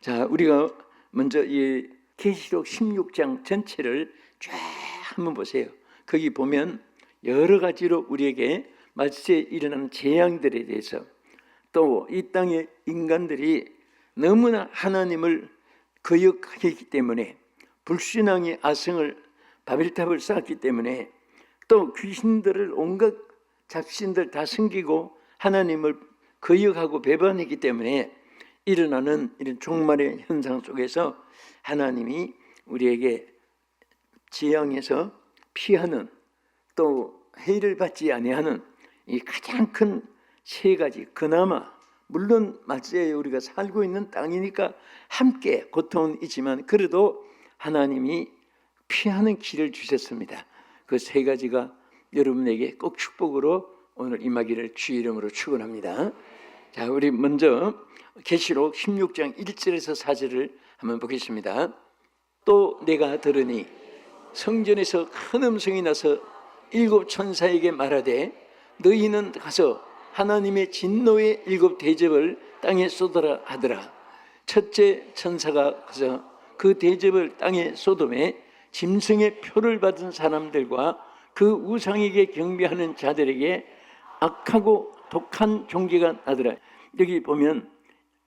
자, 우리가 먼저 이 계시록 16장 전체를 쫙 한번 보세요. 거기 보면 여러 가지로 우리에게 말세에 일어나는 재앙들에 대해서 또 이 땅의 인간들이 너무나 하나님을 거역했기 때문에 불신앙의 아성을 바벨탑을 쌓았기 때문에 또 귀신들을 온갖 잡신들 다 섬기고 하나님을 거역하고 배반했기 때문에 일어나는 이런 종말의 현상 속에서 하나님이 우리에게 지향에서 피하는 또 해를 받지 아니하는 이 가장 큰 세 가지 그나마 물론 말세에 우리가 살고 있는 땅이니까 함께 고통은 있지만 그래도 하나님이 피하는 길을 주셨습니다. 그 세 가지가 여러분에게 꼭 축복으로 오늘 임하기를 주 이름으로 축원합니다. 자, 우리 먼저 계시록 16장 1절에서 4절을 한번 보겠습니다. 또 내가 들으니 성전에서 큰 음성이 나서 일곱 천사에게 말하되 너희는 가서 하나님의 진노의 일곱 대접을 땅에 쏟아라 하더라. 첫째 천사가 가서 그 대접을 땅에 쏟음에 짐승의 표를 받은 사람들과 그 우상에게 경배하는 자들에게 악하고 독한 종기가 나더라. 여기 보면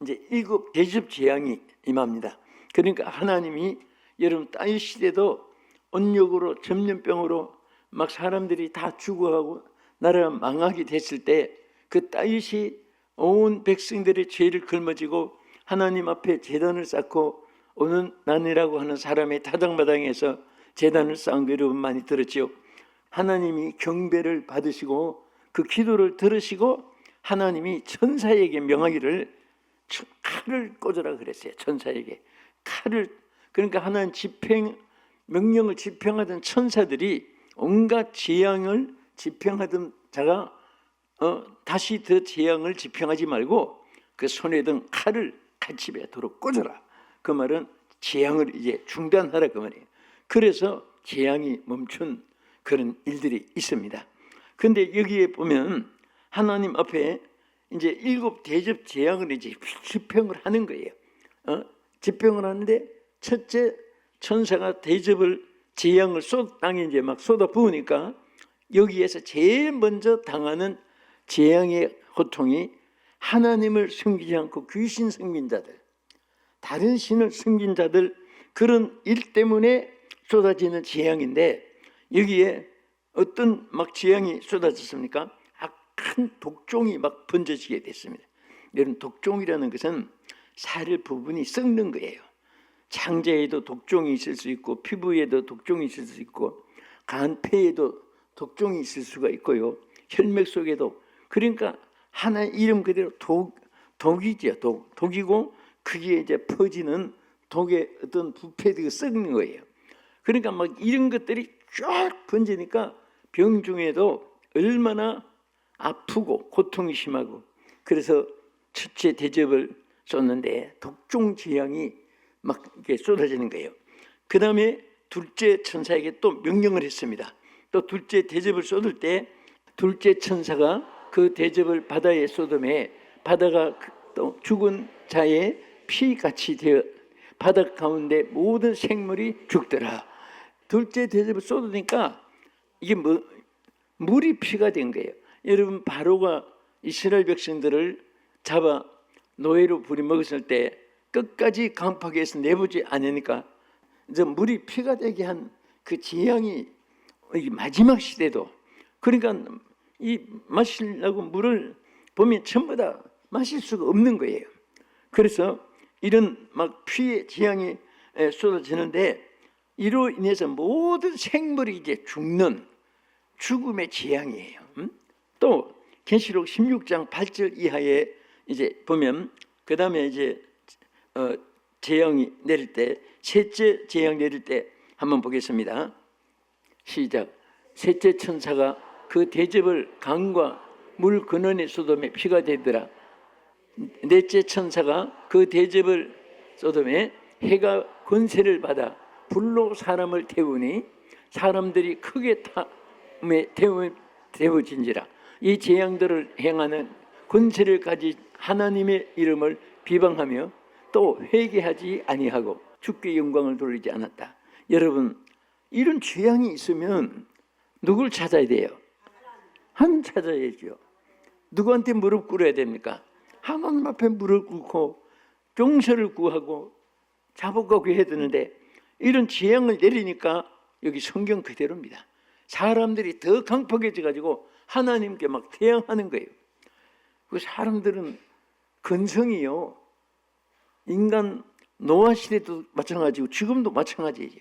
이제 일곱 대접 재앙이 임합니다. 그러니까 하나님이 여러분 따위 시대도 온욕으로 전염병으로 막 사람들이 다 죽어가고 나라가 망하게 됐을 때그 따윗이 온 백성들의 죄를 걸머지고 하나님 앞에 재단을 쌓고 오는 난이라고 하는 사람의 타당마당에서 재단을 쌓은 거 여러분 많이 들었죠. 하나님이 경배를 받으시고 그 기도를 들으시고 하나님이 천사에게 명하기를 천- 칼을 꽂으라 그랬어요. 천사에게 칼을 그러니까 하나님 집행 명령을 집행하던 천사들이 온갖 재앙을 집행하던 자가 어, 다시 더 재앙을 집행하지 말고 그 손에 든 칼을 칼집에 도로 꽂아라. 그 말은 재앙을 이제 중단하라 그 말이에요. 그래서 재앙이 멈춘 그런 일들이 있습니다. 근데 여기에 보면 하나님 앞에 이제 일곱 대접 재앙을 이제 집행을 하는 거예요. 어? 집행을 하는데 첫째 천사가 대접을 재앙을 쏟 땅에 이제 막 쏟아 부으니까 여기에서 제일 먼저 당하는 재앙의 고통이 하나님을 섬기지 않고 귀신 섬긴 자들, 다른 신을 섬긴 자들 그런 일 때문에 쏟아지는 재앙인데 여기에 어떤 막 재앙이 쏟아졌습니까? 악한 독종이 막 번져지게 됐습니다. 여러분 독종이라는 것은 살 부분이 썩는 거예요. 창자에도 독종이 있을 수 있고 피부에도 독종이 있을 수 있고 간폐에도 독종이 있을 수가 있고요. 혈맥 속에도 그러니까 하나 이름 그대로 독 독이죠. 독 독이고 그게 이제 퍼지는 독의 어떤 부패되고 썩는 거예요. 그러니까 막 이런 것들이 쫙 번지니까 병 중에도 얼마나 아프고 고통이 심하고 그래서 첫째 대접을 쏟는데 독종 재앙이 막 이렇게 쏟아지는 거예요. 그 다음에 둘째 천사에게 또 명령을 했습니다. 또 둘째 대접을 쏟을 때 둘째 천사가 그 대접을 바다에 쏟음에 바다가 그또 죽은 자의 피 같이 되어 바다 가운데 모든 생물이 죽더라. 둘째 대접을 쏟으니까 이게 뭐 물이 피가 된 거예요. 여러분 바로가 이스라엘 백성들을 잡아 노예로 부리먹었을 때 끝까지 강팍해서 내보지 않으니까 이제 물이 피가 되게 한 그 재앙이 이 마지막 시대도 그러니까 이 마시려고 물을 보면 전부 다 마실 수가 없는 거예요. 그래서 이런 막 피의 재앙이 에, 쏟아지는데 이로 인해서 모든 생물이 이제 죽는 죽음의 재앙이에요. 음? 또 계시록 16장 8절 이하에 이제 보면 그 다음에 이제 어, 재앙이 내릴 때 셋째 재앙 내릴 때 한번 보겠습니다. 시작. 셋째 천사가 그 대접을 강과 물 근원의 소돔에 피가 되더라. 넷째 천사가 그 대접을 소돔에 해가 권세를 받아 불로 사람을 태우니 사람들이 크게 탐에 태우, 태워진지라 이 재앙들을 행하는 권세를 가진 하나님의 이름을 비방하며 또 회개하지 아니하고 주께 영광을 돌리지 않았다. 여러분 이런 죄악이 있으면 누굴 찾아야 돼요? 한 찾아야죠. 누구한테 무릎 꿇어야 됩니까? 하나님 앞에 무릎 꿇고 용서를 구하고 자복하고 해야 되는데 이런 재앙을 내리니까 여기 성경 그대로입니다. 사람들이 더 강팍해져 가지고 하나님께 막 태양하는 거예요. 그 사람들은 근성이요. 인간 노아 시대도 마찬가지고 지금도 마찬가지예요.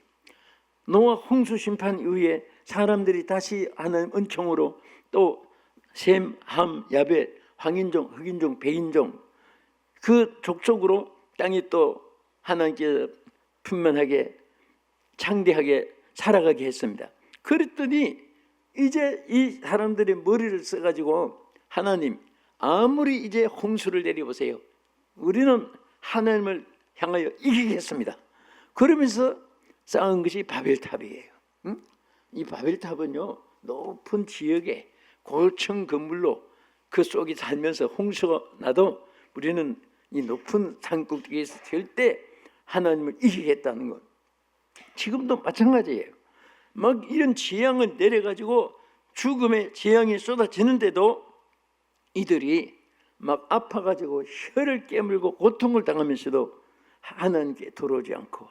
노아 홍수 심판 이후에 사람들이 다시 하나님 은총으로 또 셈, 함, 야벳, 황인종, 흑인종, 백인종 그 족속으로 땅이 또 하나님께 분만하게 창대하게 살아가게 했습니다. 그랬더니 이제 이 사람들의 머리를 써가지고 하나님 아무리 이제 홍수를 내려보세요. 우리는 하나님을 향하여 이기겠습니다. 그러면서 쌓은 것이 바벨탑이에요. 응? 이 바벨탑은요 높은 지역에 고층 건물로 그 속에 살면서 홍수가 나도 우리는 이 높은 산꼭대기에서 절대 하나님을 이기겠다는 것. 지금도 마찬가지예요. 막 이런 재앙을 내려가지고 죽음의 재앙이 쏟아지는데도 이들이 막 아파가지고 혀를 깨물고 고통을 당하면서도 하나님께 돌아오지 않고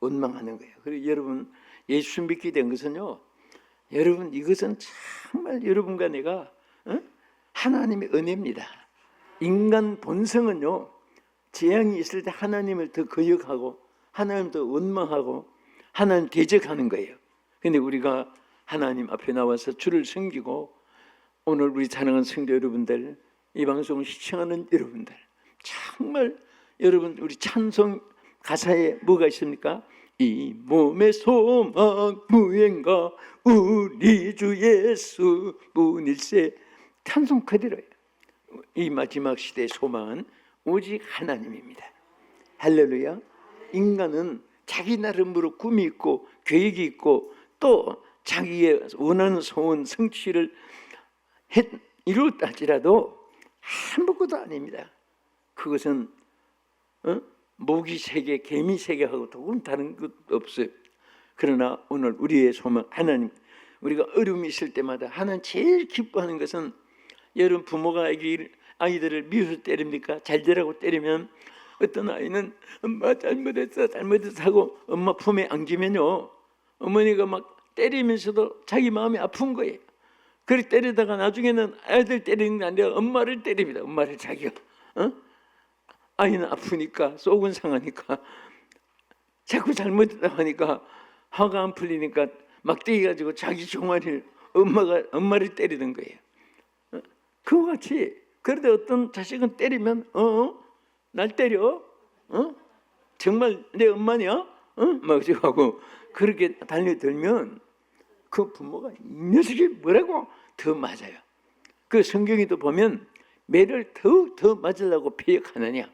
원망하는 거예요. 그리고 여러분 예수 믿게 된 것은요. 여러분 이것은 정말 여러분과 내가 어? 하나님의 은혜입니다. 인간 본성은요. 재앙이 있을 때 하나님을 더 거역하고 하나님 더 원망하고 하나님 대적하는 거예요. 근데 우리가 하나님 앞에 나와서 주를 섬기고 오늘 우리 사랑하는 성도 여러분들 이 방송을 시청하는 여러분들 정말 여러분 우리 찬송 가사에 뭐가 있습니까? 이 몸의 소망 무행가 우리 주 예수 분일세 찬송 그대로예요. 이 마지막 시대의 소망은 오직 하나님입니다. 할렐루야. 인간은 자기 나름으로 꿈이 있고 계획이 있고 또 자기의 원하는 소원 성취를 했, 이루었다 할지라도 아무것도 아닙니다. 그것은 어? 모기 세계, 개미 세계하고 조금 다른 것 없어요. 그러나 오늘 우리의 소망 하나님 우리가 어려움이 있을 때마다 하나님 제일 기뻐하는 것은 여러분 부모가 아기, 아이들을 미워서 때립니까? 잘 되라고 때리면 어떤 아이는 엄마 잘못했어 잘못했어 하고 엄마 품에 안기면요 어머니가 막 때리면서도 자기 마음이 아픈 거예요. 그렇게 때리다가 나중에는 아이들 때리는 게 아니라 엄마를 때립니다. 엄마를 자기가 어? 아이는 아프니까 속은 상하니까 자꾸 잘못했다 하니까 화가 안 풀리니까 막대기 가지고 자기 종아리를 엄마가 엄마를 때리는 거예요. 어? 그와 같이 그런데 어떤 자식은 때리면 어? 어? 날 때려? 어? 정말 내 엄마냐? 어? 막 하고 그렇게 달려들면 그 부모가 이 녀석이 뭐라고 더 맞아요. 그 성경에도 보면 매를 더더 맞으려고 폐역하느냐.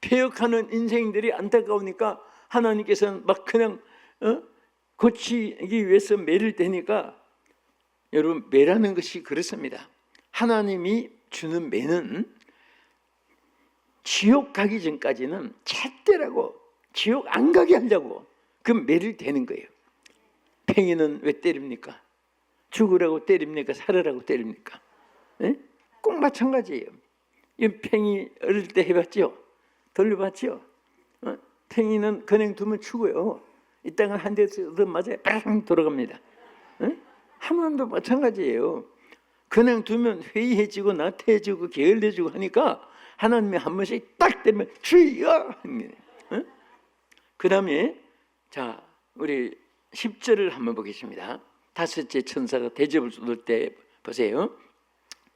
폐역하는 인생들이 안타까우니까 하나님께서는 막 그냥 어? 고치기 위해서 매를 대니까 여러분 매라는 것이 그렇습니다. 하나님이 주는 매는 지옥 가기 전까지는 잣대라고 지옥 안 가게 하려고 그 매를 대는 거예요. 팽이는 왜 때립니까? 죽으라고 때립니까? 살으라고 때립니까? 예? 꼭 마찬가지예요. 이 팽이 어릴 때 해봤죠? 돌려봤죠? 어? 팽이는 그냥 두면 죽어요. 이따가 한 대서 맞아요. 빵 돌아갑니다. 예? 하나님도 마찬가지예요. 그냥 두면 회의해지고 나태해지고 게을러지고 하니까 하나님이 한 번씩 딱 때리면 주여. 어? 그 다음에 자 우리 10절을 한번 보겠습니다. 다섯째 천사가 대접을 쏟을 때 보세요.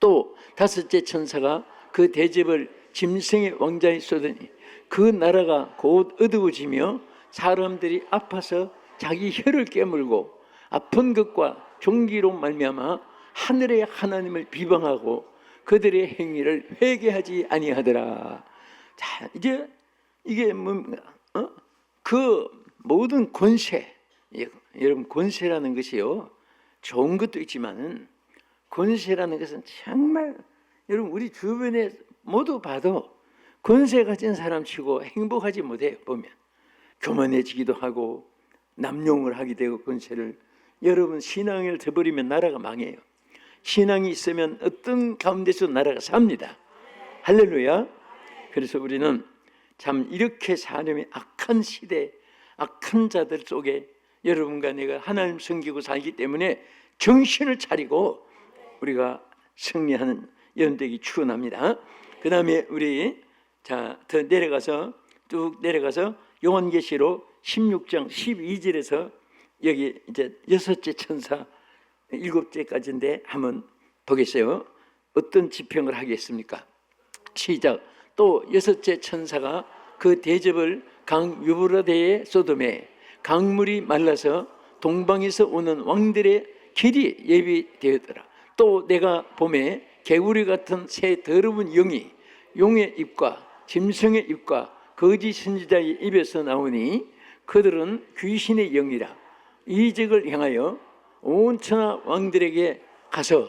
또 다섯째 천사가 그 대접을 짐승의 왕자에 쏟으니 그 나라가 곧 어두워지며 사람들이 아파서 자기 혀를 깨물고 아픈 것과 종기로 말미암아 하늘의 하나님을 비방하고 그들의 행위를 회개하지 아니하더라. 자 이제 이게 뭡니까? 어? 그 모든 권세 예, 여러분 권세라는 것이요 좋은 것도 있지만은 권세라는 것은 정말 여러분 우리 주변에 모두 봐도 권세 가진 사람 치고 행복하지 못해요. 보면 교만해지기도 하고 남용을 하게 되고 권세를 여러분 신앙을 저버리면 나라가 망해요. 신앙이 있으면 어떤 가운데서 나라가 삽니다. 할렐루야. 그래서 우리는 참 이렇게 사람이 악한 시대, 악한 자들 속에 여러분과 내가 하나님 섬기고 살기 때문에 정신을 차리고 우리가 승리하는 연대기 축원합니다. 그 다음에 우리 자 더 내려가서 쭉 내려가서 요한계시록 16장 12절에서 여기 이제 여섯째 천사 일곱째까지인데 한번 보겠어요. 어떤 지평을 하겠습니까? 시작. 또 여섯째 천사가 그 대접을 강 유브라데의 소돔에 강물이 말라서 동방에서 오는 왕들의 길이 예비되었더라. 또 내가 봄에 개구리 같은 새 더러운 영이 용의 입과 짐승의 입과 거짓 선지자의 입에서 나오니 그들은 귀신의 영이라 이적을 향하여 온 천하 왕들에게 가서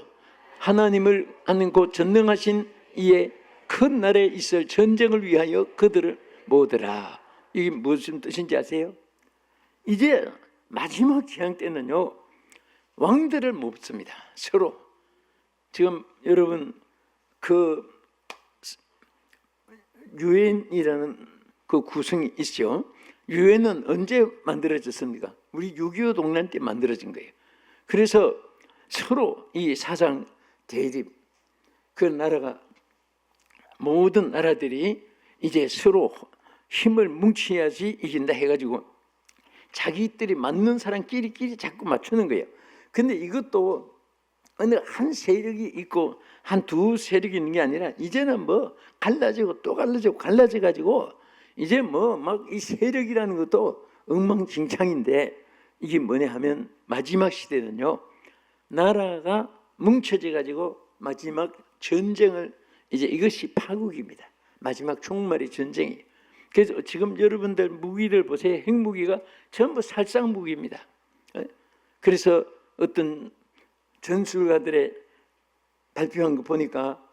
하나님을 아는 곧 전능하신 이의 큰 날에 있을 전쟁을 위하여 그들을 모으더라. 이게 무슨 뜻인지 아세요? 이제 마지막 재앙 때는요 왕들을 못 습니다 서로 지금 여러분 그 유엔이라는 그 구성이 있죠. 유엔은 언제 만들어졌습니까? 우리 6.25 동란 때 만들어진 거예요. 그래서 서로 이 사상 대립 그 나라가 모든 나라들이 이제 서로 힘을 뭉쳐야지 이긴다 해가지고 자기들이 맞는 사람끼리끼리 자꾸 맞추는 거예요. 근데 이것도 어느 한 세력이 있고 한 두 세력이 있는 게 아니라 이제는 뭐 갈라지고 또 갈라지고 갈라져 가지고 이제 뭐 막 이 세력이라는 것도 엉망진창인데 이게 뭐냐 하면 마지막 시대는요 나라가 뭉쳐져 가지고 마지막 전쟁을 이제 이것이 파국입니다. 마지막 종말의 전쟁이. 그래서 지금 여러분들 무기를 보세요. 핵무기가 전부 살상 무기입니다. 예? 그래서 어떤 전술가들의 발표한 거 보니까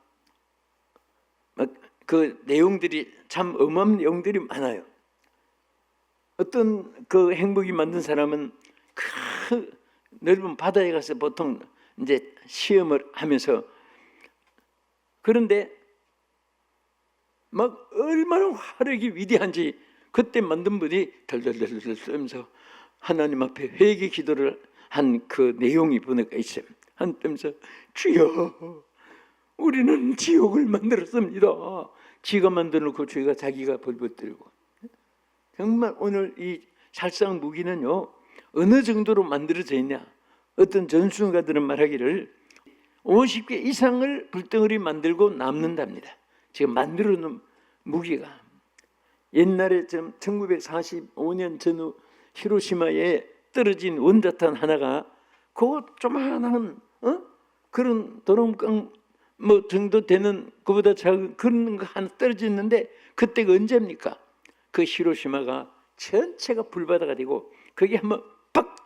막그 내용들이 참 어마어마한 내용들이 많아요. 어떤 그 핵무기 만든 사람은 그 넓은 바다에 가서 보통 이제 시험을 하면서 그런데 막 얼마나 화력이 위대한지 그때 만든 분이 덜덜덜덜 쓰면서 하나님 앞에 회개 기도를 한 그 내용이 보니까 있어요. 한면서 주여 우리는 지옥을 만들었습니다. 지가 만들어놓고 죄가 자기가 벌벌 들고 정말 오늘 이 살상 무기는요 어느 정도로 만들어져 있냐 어떤 전술가들은 말하기를 50개 이상을 불덩어리 만들고 남는답니다. 지금 만들어 놓은 무기가 옛날에 좀 1945년 전후 히로시마에 떨어진 원자탄 하나가 그 조만한 어? 그런 도롱강 뭐 정도 되는 그보다 작은 그런 거 하나 떨어졌는데 그때가 언제입니까? 그 히로시마가 전체가 불바다가 되고 거기 한번 빡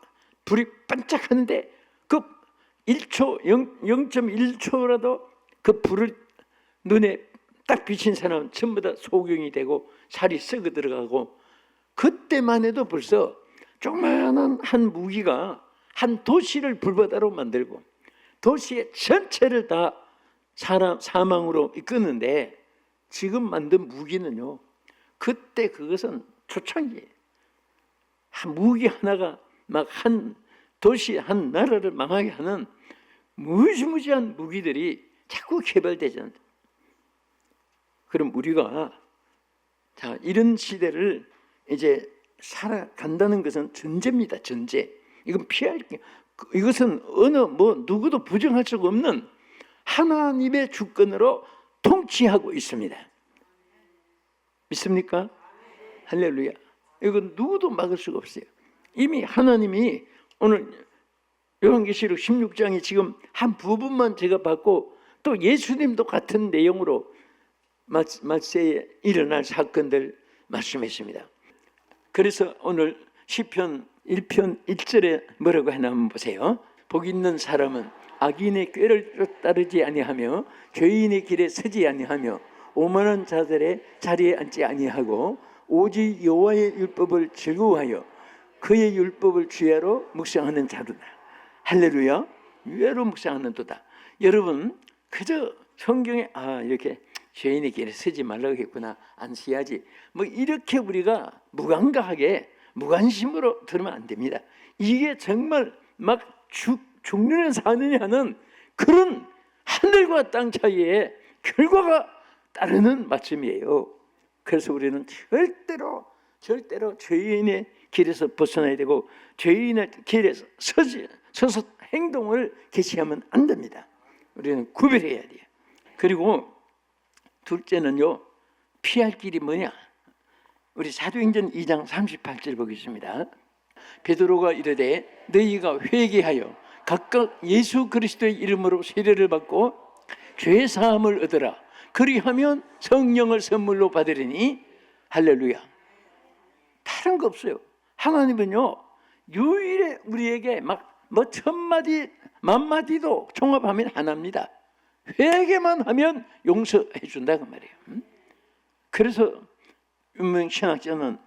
불이 반짝하는데 그 1초 0, 0.1초라도 그 불을 눈에 딱 비친 사람은 전부 다 소경이 되고 살이 썩어 들어가고 그때만 해도 벌써 조그마한 한 무기가 한 도시를 불바다로 만들고 도시의 전체를 다 사람 사망으로 이끄는데 지금 만든 무기는요. 그때 그것은 초창기예요. 한 무기 하나가 막 한 도시 한 나라를 망하게 하는 무지무지한 무기들이 자꾸 개발되잖아요. 그럼 우리가 자 이런 시대를 이제 살아간다는 것은 전제입니다. 전제. 이건 피할 게 이것은 어느 뭐 누구도 부정할 수가 없는 하나님의 주권으로 통치하고 있습니다. 믿습니까? 할렐루야. 이건 누구도 막을 수가 없어요. 이미 하나님이 오늘 요한계시록 16장에 지금 한 부분만 제가 봤고 또 예수님도 같은 내용으로 말세에 일어날 사건들 말씀했습니다. 그래서 오늘 시편 1편 1절에 뭐라고 해나 한번 보세요. 복 있는 사람은 악인의 꾀를 따르지 아니하며 죄인의 길에 서지 아니하며 오만한 자들의 자리에 앉지 아니하고 오직 여호와의 율법을 즐거워하여 그의 율법을 주야로 묵상하는 자도다. 할렐루야. 유야로 묵상하는 도다. 여러분 그저 성경에 아 이렇게 죄인의 길에 서지 말라고 했구나 안 서야지 뭐 이렇게 우리가 무감각하게 무관심으로 들으면 안 됩니다. 이게 정말 막 죽, 죽느냐 사느냐는 그런 하늘과 땅 사이에 결과가 따르는 말씀이에요. 그래서 우리는 절대로 절대로 죄인의 길에서 벗어나야 되고 죄인의 길에서 서지 서서 행동을 개시하면 안 됩니다. 우리는 구별해야 돼요. 그리고 둘째는요 피할 길이 뭐냐? 우리 사도행전 2장 38절 보겠습니다. 베드로가 이르되 너희가 회개하여 각각 예수 그리스도의 이름으로 세례를 받고 죄 사함을 얻으라. 그리하면 성령을 선물로 받으리니 할렐루야. 다른 거 없어요. 하나님은요 유일에 우리에게 막 뭐 천마디 만마디도 종합하면 하나입니다. 회개만 하면 용서해 준다 그 말이에요. 음? 그래서 유명 신학자는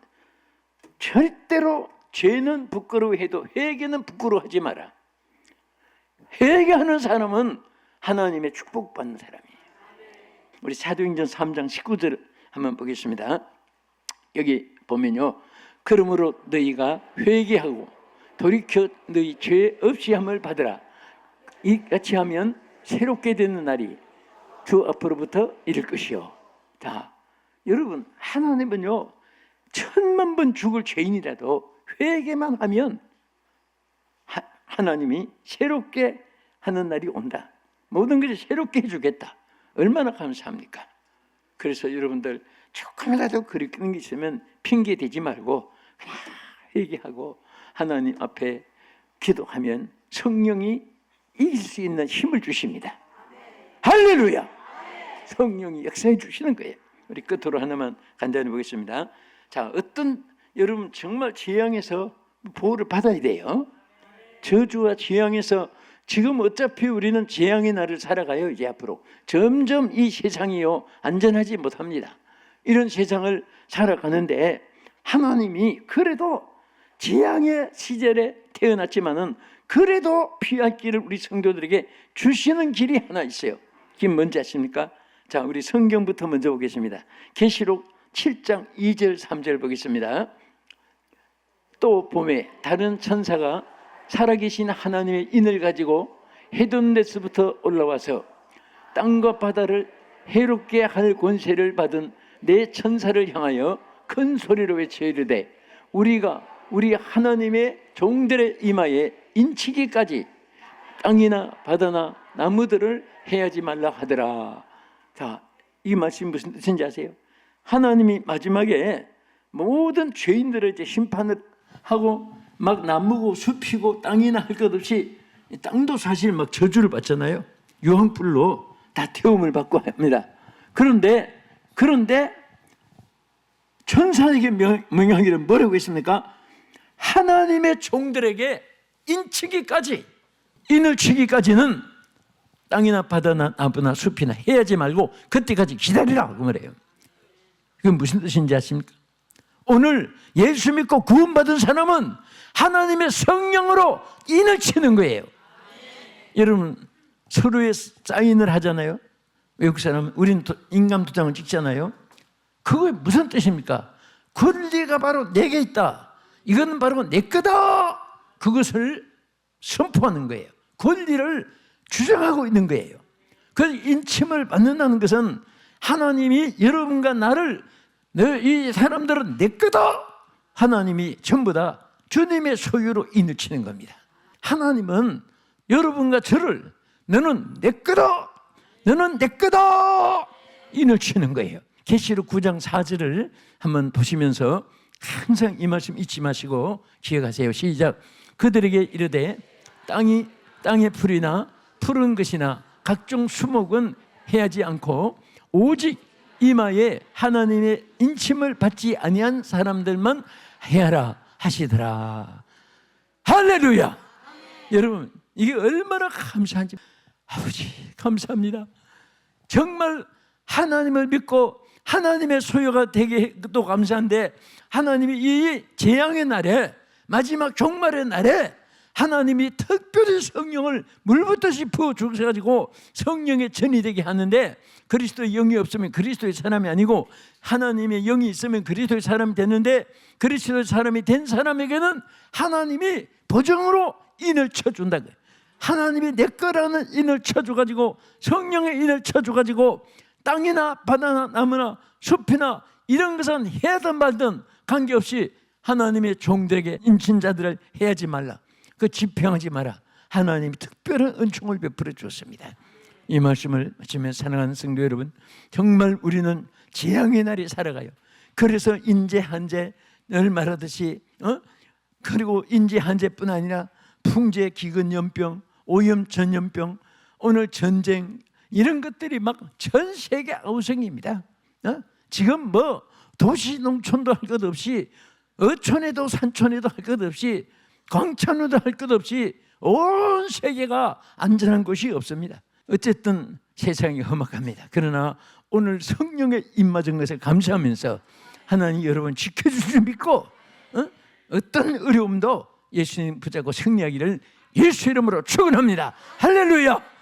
절대로 죄는 부끄러워해도 회개는 부끄러워하지 마라. 회개하는 사람은 하나님의 축복받는 사람이에요. 우리 사도행전 3장 19절 한번 보겠습니다. 여기 보면요. 그러므로 너희가 회개하고 돌이켜 너희 죄 없이 함을 받으라. 이같이 하면 새롭게 되는 날이 주 앞으로부터 이를 것이요. 자, 여러분 하나님은요 천만 번 죽을 죄인이라도 회개만 하면 하, 하나님이 새롭게 하는 날이 온다. 모든 것을 새롭게 해주겠다. 얼마나 감사합니까? 그래서 여러분들 조금이라도 그리는 게 있으면 핑계 대지 말고 회개하고 하나님 앞에 기도하면 성령이 이길 수 있는 힘을 주십니다. 할렐루야! 성령이 역사해 주시는 거예요. 우리 끝으로 하나만 간단히 보겠습니다. 자, 어떤 여러분 정말 재앙에서 보호를 받아야 돼요. 저주와 재앙에서 지금 어차피 우리는 재앙의 날을 살아가요. 이제 앞으로 점점 이 세상이요 안전하지 못합니다. 이런 세상을 살아가는데 하나님이 그래도 재앙의 시절에 태어났지만은 그래도 피할 길을 우리 성도들에게 주시는 길이 하나 있어요. 그게 뭔지 아십니까? 자, 우리 성경부터 먼저 보겠습니다. 계시록 7장 2절 3절 보겠습니다. 또 봄에 다른 천사가 살아계신 하나님의 인을 가지고 헤돈데스부터 올라와서 땅과 바다를 해롭게 할 권세를 받은 내 천사를 향하여 큰 소리로 외쳐 이르되 우리가 우리 하나님의 종들의 이마에 인치기까지 땅이나 바다나 나무들을 해야지 말라 하더라. 자, 이 말씀 무슨 뜻인지 아세요? 하나님이 마지막에 모든 죄인들을 이제 심판을 하고 막 나무고 숲이고 땅이나 할 것 없이 이 땅도 사실 막 저주를 받잖아요. 유황불로 다 태움을 받고 합니다. 그런데 그런데 천사에게 명- 명령하기를 뭐라고 했습니까? 하나님의 종들에게 인치기까지 인을 치기까지는 땅이나 바다나 나무나 숲이나 해야지 말고 그때까지 기다리라 그 말이에요. 그건 무슨 뜻인지 아십니까? 오늘 예수 믿고 구원받은 사람은 하나님의 성령으로 인을 치는 거예요. 여러분 서로의 사인을 하잖아요. 외국 사람은 도- 인감 도장을 찍잖아요. 그게 무슨 뜻입니까? 권리가 바로 내게 있다. 이건 바로 내 거다. 그것을 선포하는 거예요. 권리를 주장하고 있는 거예요. 그 인침을 받는다는 것은 하나님이 여러분과 나를 너이 사람들은 내 거다. 하나님이 전부 다 주님의 소유로 인을 치는 겁니다. 하나님은 여러분과 저를 너는 내 거다. 너는 내 거다. 인을 치는 거예요. 계시록 9장 4절을 한번 보시면서 항상 이 말씀 잊지 마시고 기억하세요. 시작. 그들에게 이르되 땅이 땅의 풀이나 푸른 것이나 각종 수목은 해하지 않고 오직 이마에 하나님의 인침을 받지 아니한 사람들만 해하라 하시더라. 할렐루야. 여러분 이게 얼마나 감사한지 아버지 감사합니다. 정말 하나님을 믿고 하나님의 소유가 되게 또 감사한데 하나님이 이 재앙의 날에 마지막 종말의 날에 하나님이 특별히 성령을 물붓듯이 부어 주셔가지고 성령의 전이 되게 하는데 그리스도의 영이 없으면 그리스도의 사람이 아니고 하나님의 영이 있으면 그리스도의 사람이 되는데 그리스도의 사람이 된 사람에게는 하나님이 보정으로 인을 쳐준다. 하나님이 내 거라는 인을 쳐줘가지고 성령의 인을 쳐줘가지고 땅이나 바다나 나무나 숲이나 이런 것은 해든 말든 관계없이 하나님의 종들에게 인친자들을 해야지 말라. 그 지평하지 마라. 하나님이 특별한 은총을 베풀어 주었습니다. 이 말씀을 마치면 사랑하는 성도 여러분, 정말 우리는 재앙의 날이 살아가요. 그래서 인재 한재 늘 말하듯이 어? 그리고 인재 한재뿐 아니라 풍재 기근 연병, 오염 전염병, 오늘 전쟁 이런 것들이 막 전 세계 아우성입니다. 어? 지금 뭐 도시 농촌도 할 것 없이 어촌에도 산촌에도 할 것 없이 광천에도 할 것 없이 온 세계가 안전한 곳이 없습니다. 어쨌든 세상이 험악합니다. 그러나 오늘 성령의 임맞은 것을 감사하면서 하나님 여러분 지켜줄 줄 믿고 어? 어떤 어려움도 예수님 붙잡고 승리하기를 예수 이름으로 축원합니다. 할렐루야.